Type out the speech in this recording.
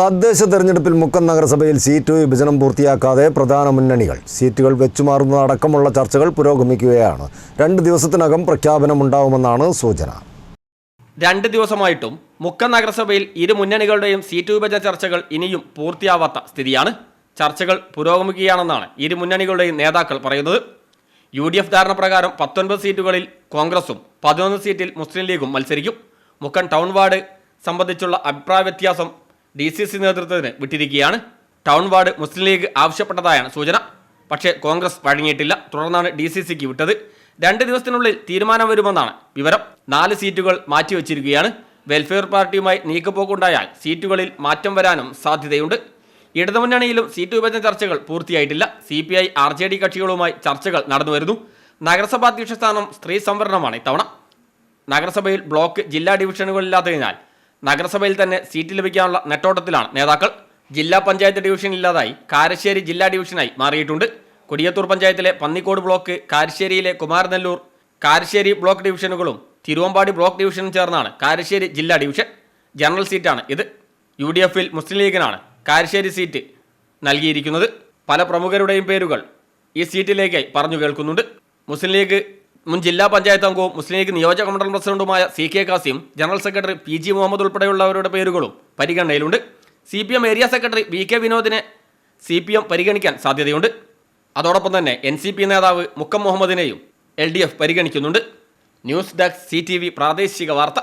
തദ്ദേശ തെരഞ്ഞെടുപ്പിൽ മുക്കം നഗരസഭയിൽ സീറ്റ് വിഭജനം പൂർത്തിയാക്കാതെ പ്രധാന മുന്നണികൾ. സീറ്റുകൾ വെച്ചുമാറുന്നതടക്കമുള്ള ചർച്ചകൾ പുരോഗമിക്കുകയാണ്. രണ്ട് ദിവസത്തിനകം പ്രഖ്യാപനമുണ്ടാവുമെന്നാണ് സൂചന. രണ്ട് ദിവസമായിട്ടും മുക്കം നഗരസഭയിൽ ഇരു മുന്നണികളുടെയും സീറ്റ് വിഭജന ചർച്ചകൾ ഇനിയും പൂർത്തിയാവാത്ത സ്ഥിതിയാണ്. ചർച്ചകൾ പുരോഗമിക്കുകയാണെന്നാണ് ഇരു മുന്നണികളുടെയും നേതാക്കൾ പറയുന്നത്. യു ഡി എഫ് ധാരണ പ്രകാരം പത്തൊൻപത് സീറ്റുകളിൽ കോൺഗ്രസും പതിനൊന്ന് സീറ്റിൽ മുസ്ലിം ലീഗും മത്സരിക്കും. മുക്കം ടൗൺ വാർഡ് സംബന്ധിച്ചുള്ള അഭിപ്രായ വ്യത്യാസം ഡി സി സി നേതൃത്വത്തിന് വിട്ടിരിക്കുകയാണ്. ടൗൺ വാർഡ് മുസ്ലിം ലീഗ് ആവശ്യപ്പെട്ടതായാണ് സൂചന. പക്ഷേ കോൺഗ്രസ് വഴങ്ങിയിട്ടില്ല. തുടർന്നാണ് ഡി സി സിക്ക് വിട്ടത്. രണ്ട് ദിവസത്തിനുള്ളിൽ തീരുമാനം വരുമെന്നാണ് വിവരം. നാല് സീറ്റുകൾ മാറ്റിവെച്ചിരിക്കുകയാണ്. വെൽഫെയർ പാർട്ടിയുമായി നീക്കുപോക്കുണ്ടായാൽ സീറ്റുകളിൽ മാറ്റം വരാനും സാധ്യതയുണ്ട്. ഇടതുമുന്നണിയിലും സീറ്റ് വിഭജന ചർച്ചകൾ പൂർത്തിയായിട്ടില്ല. C P I R J D കക്ഷികളുമായി ചർച്ചകൾ നടന്നുവരുന്നു. നഗരസഭാ അധ്യക്ഷ സ്ഥാനം സ്ത്രീ സംവരണമാണ് ഇത്തവണ. നഗരസഭയിൽ ബ്ലോക്ക് ജില്ലാ ഡിവിഷനുകളില്ലാത്തതിനാൽ നഗരസഭയിൽ തന്നെ സീറ്റ് ലഭിക്കാനുള്ള നെട്ടോട്ടത്തിലാണ് നേതാക്കൾ. ജില്ലാ പഞ്ചായത്ത് ഡിവിഷൻ ഇല്ലാതായി. കാരശ്ശേരി ജില്ലാ ഡിവിഷനായി മാറിയിട്ടുണ്ട്. കൊടിയത്തൂർ പഞ്ചായത്തിലെ പന്നിക്കോട് ബ്ലോക്ക് കാരശ്ശേരിയിലെ കുമാരനെല്ലൂർ കാരശ്ശേരി ബ്ലോക്ക് ഡിവിഷനുകളും തിരുവമ്പാടി ബ്ലോക്ക് ഡിവിഷനും ചേർന്നാണ് കാരശ്ശേരി ജില്ലാ ഡിവിഷൻ. ജനറൽ സീറ്റാണ് ഇത്. യു ഡി എഫിൽ മുസ്ലിം ലീഗിനാണ് കാരശ്ശേരി സീറ്റ് നൽകിയിരിക്കുന്നത്. പല പ്രമുഖരുടെയും പേരുകൾ ഈ സീറ്റിലേക്കായി പറഞ്ഞു കേൾക്കുന്നുണ്ട്. മുസ്ലിം ലീഗ് മുൻ ജില്ലാ പഞ്ചായത്ത് അംഗവും മുസ്ലിം ലീഗ് നിയോജക മണ്ഡലം പ്രസിഡന്റുമായ C K Kasim general secretary P G Muhammad ഉൾപ്പെടെയുള്ളവരുടെ പേരുകളും പരിഗണനയിലുണ്ട്. C P M area secretary V K വിനോദിനെ C P M പരിഗണിക്കാൻ സാധ്യതയുണ്ട്. അതോടൊപ്പം തന്നെ എൻ സി പി നേതാവ് മുക്കം മുഹമ്മദിനെയും എൽ ഡി എഫ് പരിഗണിക്കുന്നുണ്ട്. News desk C T V പ്രാദേശിക വാർത്ത.